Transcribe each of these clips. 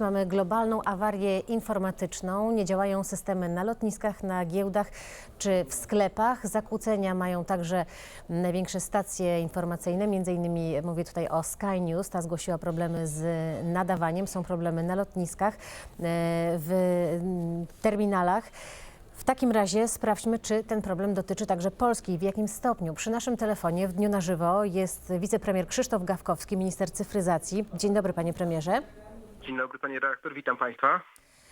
Mamy globalną awarię informatyczną. Nie działają systemy na lotniskach, na giełdach czy w sklepach. Zakłócenia mają także największe stacje informacyjne. Między innymi mówię tutaj o Sky News. Ta zgłosiła problemy z nadawaniem. Są problemy na lotniskach, e, w mm, terminalach. W takim razie sprawdźmy, czy ten problem dotyczy także Polski i w jakim stopniu. Przy naszym telefonie w dniu na żywo jest wicepremier Krzysztof Gawkowski, minister cyfryzacji. Dzień dobry, panie premierze. Dzień dobry panie redaktor, witam państwa.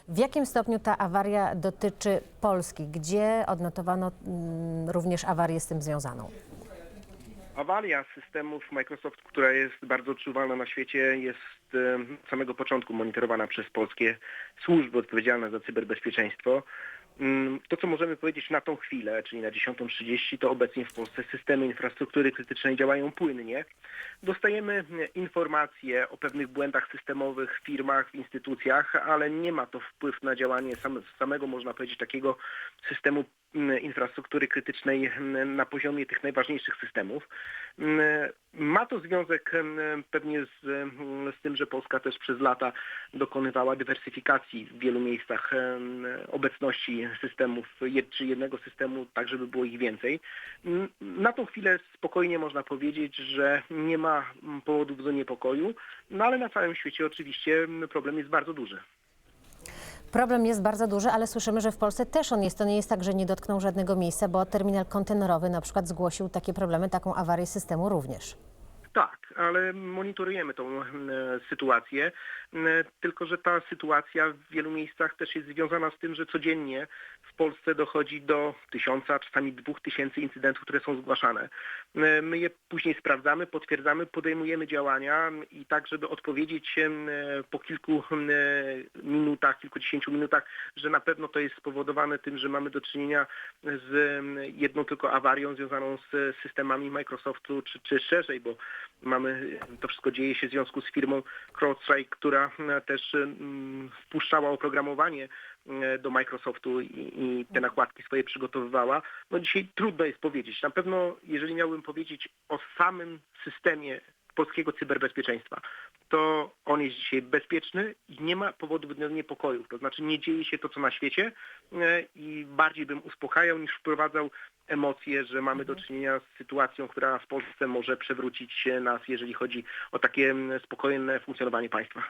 W jakim stopniu ta awaria dotyczy Polski? Gdzie odnotowano mm, również awarię z tym związaną? Awaria systemów Microsoft, która jest bardzo odczuwalna na świecie, jest od samego początku monitorowana przez polskie służby odpowiedzialne za cyberbezpieczeństwo. Mm, To, co możemy powiedzieć na tą chwilę, czyli na 10.30, to obecnie w Polsce systemy infrastruktury krytycznej działają płynnie. Dostajemy informacje o pewnych błędach systemowych w firmach, w instytucjach, ale nie ma to wpływ na działanie same- samego, można powiedzieć, takiego systemu infrastruktury krytycznej na poziomie tych najważniejszych systemów. Ma to związek pewnie z, z tym, że Polska też przez lata dokonywała dywersyfikacji w wielu miejscach obecności systemów, czy jednego systemu, tak żeby było ich więcej. Na tą chwilę spokojnie można powiedzieć, że nie ma powodów do niepokoju, no ale na całym świecie oczywiście problem jest bardzo duży. Problem jest bardzo duży, ale słyszymy, że w Polsce też on jest. To nie jest tak, że nie dotknął żadnego miejsca, bo terminal kontenerowy na przykład zgłosił takie problemy, taką awarię systemu również. Tak, ale monitorujemy tą e, sytuację, e, tylko że ta sytuacja w wielu miejscach też jest związana z tym, że codziennie w Polsce dochodzi do tysiąca, czasami dwóch tysięcy incydentów, które są zgłaszane. E, My je później sprawdzamy, potwierdzamy, podejmujemy działania i tak, żeby odpowiedzieć e, po kilku e, minutach, kilkudziesięciu minutach, że na pewno to jest spowodowane tym, że mamy do czynienia z jedną tylko awarią związaną z systemami Microsoftu, czy, czy szerzej, bo mamy, to wszystko dzieje się w związku z firmą CrowdStrike, która e, też wpuszczała oprogramowanie e, do Microsoftu i, i te nakładki swoje przygotowywała. No dzisiaj trudno jest powiedzieć. Na pewno, jeżeli miałbym powiedzieć o samym systemie polskiego cyberbezpieczeństwa, to on jest dzisiaj bezpieczny i nie ma powodów do niepokojów. To znaczy nie dzieje się to, co na świecie e, i bardziej bym uspokajał niż wprowadzał emocje, że mamy do czynienia z sytuacją, która w Polsce może przewrócić nas, jeżeli chodzi o takie mm, spokojne funkcjonowanie państwa.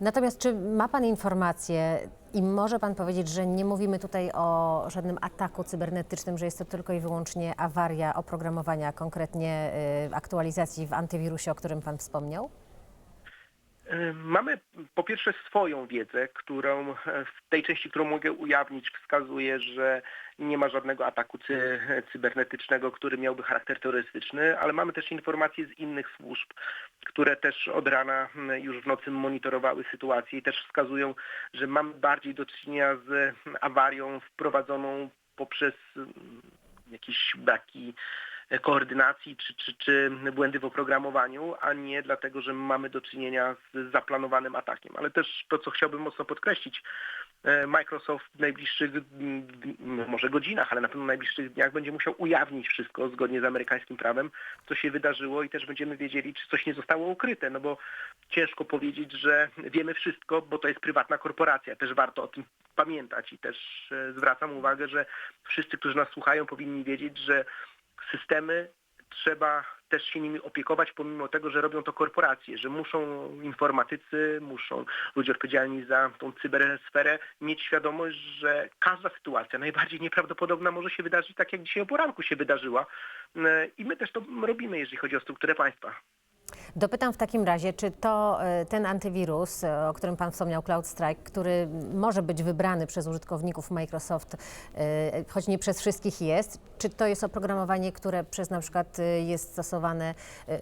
Natomiast czy ma Pan informacje i może Pan powiedzieć, że nie mówimy tutaj o żadnym ataku cybernetycznym, że jest to tylko i wyłącznie awaria oprogramowania, konkretnie y, aktualizacji w antywirusie, o którym Pan wspomniał? Mamy po pierwsze swoją wiedzę, którą e, w tej części, którą mogę ujawnić, wskazuje, że nie ma żadnego ataku cy, cybernetycznego, który miałby charakter terrorystyczny, ale mamy też informacje z innych służb, które też od rana już w nocy monitorowały sytuację i też wskazują, że mamy bardziej do czynienia z awarią wprowadzoną poprzez jakieś braki koordynacji czy, czy, czy błędy w oprogramowaniu, a nie dlatego, że mamy do czynienia z zaplanowanym atakiem. Ale też to, co chciałbym mocno podkreślić, e, Microsoft w najbliższych, może godzinach, ale na pewno w najbliższych dniach będzie musiał ujawnić wszystko zgodnie z amerykańskim prawem, co się wydarzyło i też będziemy wiedzieli, czy coś nie zostało ukryte, no bo ciężko powiedzieć, że wiemy wszystko, bo to jest prywatna korporacja. Też warto o tym pamiętać i też e, zwracam uwagę, że wszyscy, którzy nas słuchają, powinni wiedzieć, że systemy trzeba też się nimi opiekować, pomimo tego, że robią to korporacje, że muszą informatycy, muszą ludzie odpowiedzialni za tą cybersferę mieć świadomość, że każda sytuacja najbardziej nieprawdopodobna może się wydarzyć tak, jak dzisiaj o poranku się wydarzyła. E, I my też to robimy, jeżeli chodzi o strukturę państwa. Dopytam w takim razie, czy to y, ten antywirus, y, o którym Pan wspomniał, CloudStrike, który może być wybrany przez użytkowników Microsoft, y, choć nie przez wszystkich jest, czy to jest oprogramowanie, które przez na przykład jest stosowane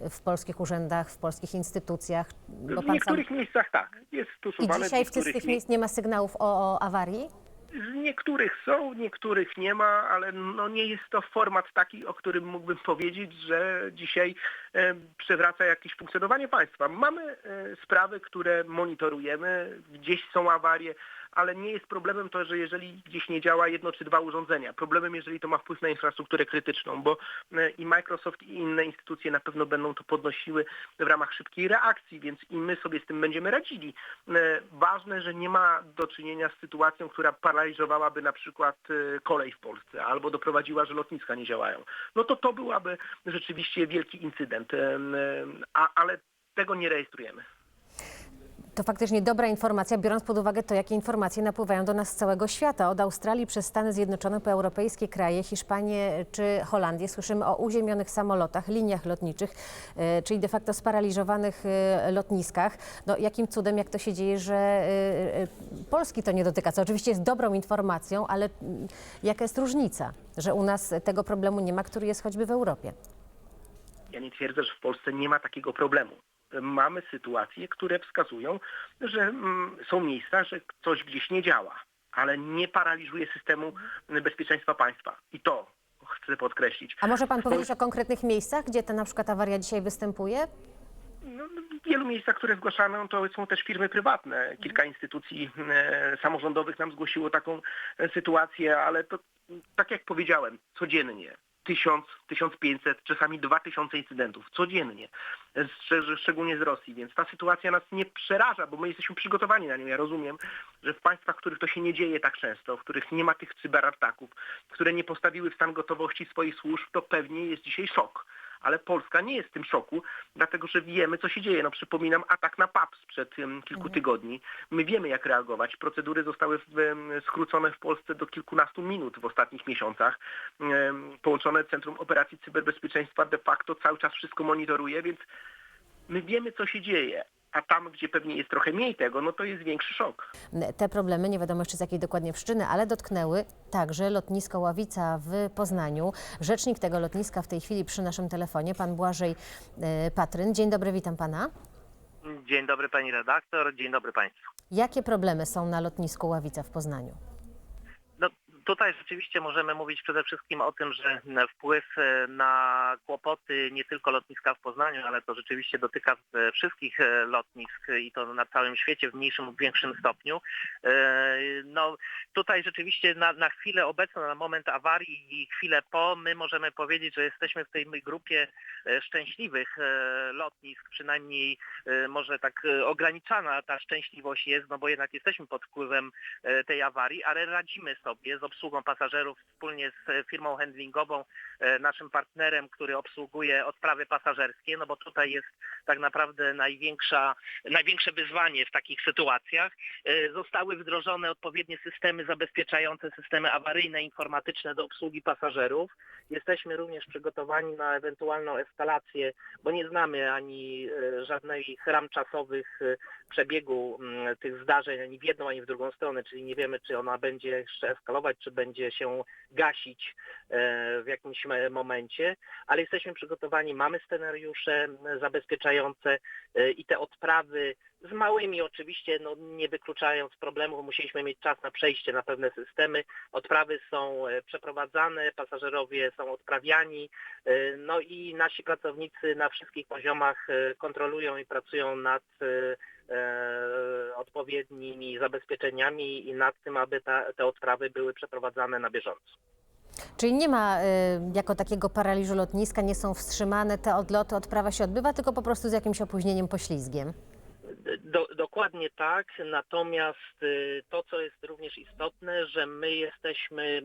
w polskich urzędach, w polskich instytucjach? W niektórych miejscach tak, jest I stosowane. dzisiaj w w tych, niektórych tych miejsc nie ma sygnałów o, o awarii? Z niektórych są, niektórych nie ma, ale no nie jest to format taki, o którym mógłbym powiedzieć, że dzisiaj e, przewraca jakieś funkcjonowanie państwa. Mamy e, sprawy, które monitorujemy, gdzieś są awarie, ale nie jest problemem to, że jeżeli gdzieś nie działa jedno czy dwa urządzenia. Problemem, jeżeli to ma wpływ na infrastrukturę krytyczną, bo e, i Microsoft i inne instytucje na pewno będą to podnosiły w ramach szybkiej reakcji, więc i my sobie z tym będziemy radzili. E, Ważne, że nie ma do czynienia z sytuacją, która paraliżowałaby na przykład e, kolej w Polsce albo doprowadziła, że lotniska nie działają. No to to byłaby rzeczywiście wielki incydent, a, ale tego nie rejestrujemy. To faktycznie dobra informacja, biorąc pod uwagę to, jakie informacje napływają do nas z całego świata. Od Australii przez Stany Zjednoczone po europejskie kraje, Hiszpanię czy Holandię słyszymy o uziemionych samolotach, liniach lotniczych, e, czyli de facto sparaliżowanych e, lotniskach. No, jakim cudem, jak to się dzieje, że e, Polski to nie dotyka, co oczywiście jest dobrą informacją, ale mm, jaka jest różnica, że u nas tego problemu nie ma, który jest choćby w Europie? Ja nie twierdzę, że w Polsce nie ma takiego problemu. Mamy sytuacje, które wskazują, że mm, są miejsca, że coś gdzieś nie działa, ale nie paraliżuje systemu bezpieczeństwa państwa. I to chcę podkreślić. A może pan powiedzieć o konkretnych miejscach, gdzie ta na przykład awaria dzisiaj występuje? No, w wielu miejscach, które zgłaszano, to są też firmy prywatne. Kilka instytucji e, samorządowych nam zgłosiło taką e, sytuację, ale to tak jak powiedziałem, codziennie. 1000, 1500, czasami 2000 incydentów codziennie, szcz- szczególnie z Rosji, więc ta sytuacja nas nie przeraża, bo my jesteśmy przygotowani na nią. Ja rozumiem, że w państwach, w których to się nie dzieje tak często, w których nie ma tych cyberataków, które nie postawiły w stan gotowości swoich służb, to pewnie jest dzisiaj szok ale Polska nie jest w tym szoku, dlatego że wiemy, co się dzieje. No przypominam atak na PAP sprzed kilku tygodni. My wiemy, jak reagować. Procedury zostały skrócone w Polsce do kilkunastu minut w ostatnich miesiącach. Połączone Centrum Operacji Cyberbezpieczeństwa de facto cały czas wszystko monitoruje, więc my wiemy, co się dzieje. A tam, gdzie pewnie jest trochę mniej tego, no to jest większy szok. Te problemy, nie wiadomo jeszcze z jakiej dokładnie przyczyny, ale dotknęły także lotnisko Ławica w Poznaniu. Rzecznik tego lotniska w tej chwili przy naszym telefonie, pan Błażej e, Patryn. Dzień dobry, witam pana. Dzień dobry pani redaktor, dzień dobry państwu. Jakie problemy są na lotnisku Ławica w Poznaniu? Tutaj rzeczywiście możemy mówić przede wszystkim o tym, że wpływ e, na kłopoty nie tylko lotniska w Poznaniu, ale to rzeczywiście dotyka e, wszystkich e, lotnisk i to na całym świecie w mniejszym lub większym stopniu. No tutaj rzeczywiście na, na chwilę obecną, na moment awarii i chwilę po, my możemy powiedzieć, że jesteśmy w tej grupie szczęśliwych lotnisk, przynajmniej może tak ograniczana ta szczęśliwość jest, no bo jednak jesteśmy pod wpływem tej awarii, ale radzimy sobie z obsługą pasażerów wspólnie z e, firmą handlingową, e, naszym partnerem, który obsługuje odprawy pasażerskie, no bo tutaj jest tak naprawdę największa, największe wyzwanie w takich sytuacjach. E, Zostały wdrożone odpowiednie systemy zabezpieczające systemy awaryjne, informatyczne do obsługi pasażerów. Jesteśmy również przygotowani na ewentualną eskalację, bo nie znamy ani żadnych ram czasowych przebiegu tych zdarzeń ani w jedną, ani w drugą stronę, czyli nie wiemy, czy ona będzie jeszcze eskalować, czy będzie się gasić e, w jakimś me- momencie, ale jesteśmy przygotowani, mamy scenariusze zabezpieczające e, i te odprawy z małymi oczywiście, no nie wykluczając problemów, musieliśmy mieć czas na przejście na pewne systemy. Odprawy są e, przeprowadzane, pasażerowie są odprawiani, e, no i nasi pracownicy na wszystkich poziomach e, kontrolują i pracują nad odpowiednimi zabezpieczeniami i nad tym, aby ta, te odprawy były przeprowadzane na bieżąco. Czyli nie ma e, jako takiego paraliżu lotniska, nie są wstrzymane te odloty, odprawa się odbywa, tylko po prostu z jakimś opóźnieniem, poślizgiem. Do, dokładnie tak, natomiast y, to, co jest również istotne, że my jesteśmy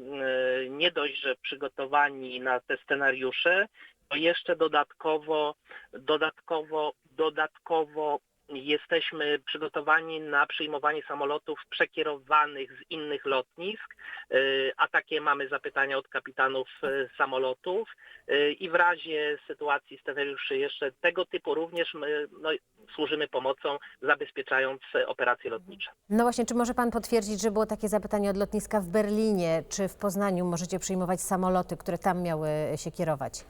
y, nie dość, że przygotowani na te scenariusze, to jeszcze dodatkowo, dodatkowo, dodatkowo jesteśmy przygotowani na przyjmowanie samolotów przekierowanych z innych lotnisk, y, a takie mamy zapytania od kapitanów y, samolotów y, i w razie sytuacji scenariuszy jeszcze tego typu również my no, służymy pomocą, zabezpieczając operacje lotnicze. No właśnie, czy może pan potwierdzić, że było takie zapytanie od lotniska w Berlinie, czy w Poznaniu możecie przyjmować samoloty, które tam miały się kierować?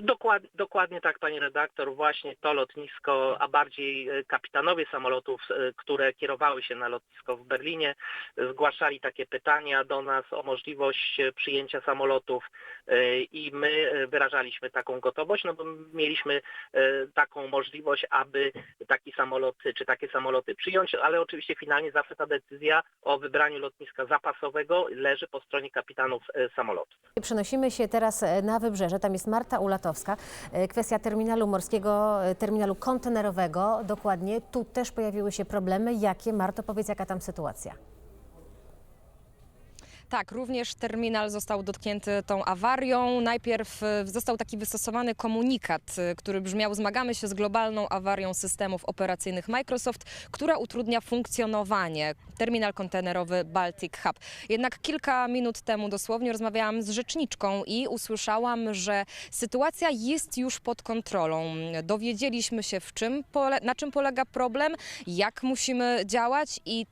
Dokład, dokładnie tak, pani redaktor. Właśnie to lotnisko, a bardziej e, kapitanowie samolotów, e, które kierowały się na lotnisko w Berlinie, zgłaszali takie pytania do nas o możliwość e, przyjęcia samolotów i my e, wyrażaliśmy taką gotowość, no bo mieliśmy e, taką możliwość, aby taki samolot czy takie samoloty przyjąć, ale oczywiście finalnie zawsze ta decyzja o wybraniu lotniska zapasowego leży po stronie kapitanów e, samolotów. Przenosimy się teraz e, na wybrzeże. Tam jest Marta Ulatowska. E, Kwestia terminalu morskiego, e, terminalu kontenerowego. Dokładnie. Tu też pojawiły się problemy. Jakie? Marto, powiedz, jaka tam sytuacja? Tak, również terminal został dotknięty tą awarią. Najpierw e, został taki wystosowany komunikat, e, który brzmiał: Zmagamy się z globalną awarią systemów operacyjnych Microsoft, która utrudnia funkcjonowanie. Terminal kontenerowy Baltic Hub. Jednak kilka minut temu dosłownie rozmawiałam z rzeczniczką i usłyszałam, że sytuacja jest już pod kontrolą. Dowiedzieliśmy się, w czym na czym polega problem, jak musimy działać i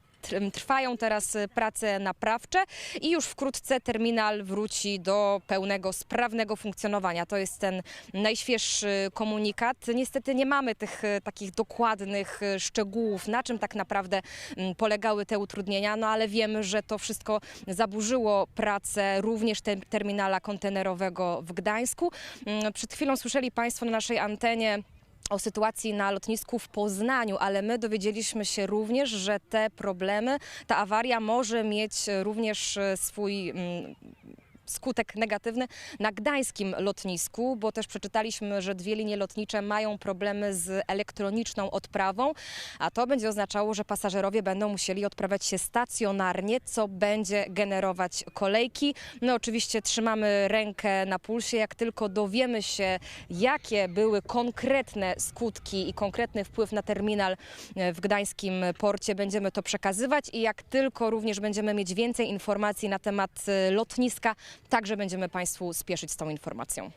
Trwają teraz y, prace naprawcze i już wkrótce terminal wróci do pełnego, sprawnego funkcjonowania. To jest ten najświeższy komunikat. Niestety nie mamy tych y, takich dokładnych y, szczegółów, na czym tak naprawdę mm, polegały te utrudnienia, no ale wiemy, że to wszystko zaburzyło pracę również te, terminala kontenerowego w Gdańsku. Mm, Przed chwilą słyszeli Państwo na naszej antenie o sytuacji na lotnisku w Poznaniu, ale my dowiedzieliśmy się również, że te problemy, ta awaria może mieć również e, swój mm, skutek negatywny na gdańskim lotnisku, bo też przeczytaliśmy, że dwie linie lotnicze mają problemy z elektroniczną odprawą, a to będzie oznaczało, że pasażerowie będą musieli odprawiać się stacjonarnie, co będzie generować kolejki. No oczywiście trzymamy rękę na pulsie, jak tylko dowiemy się, jakie były konkretne skutki i konkretny wpływ na terminal e, w gdańskim porcie, będziemy to przekazywać i jak tylko również będziemy mieć więcej informacji na temat e, lotniska, także będziemy Państwu spieszyć z tą informacją.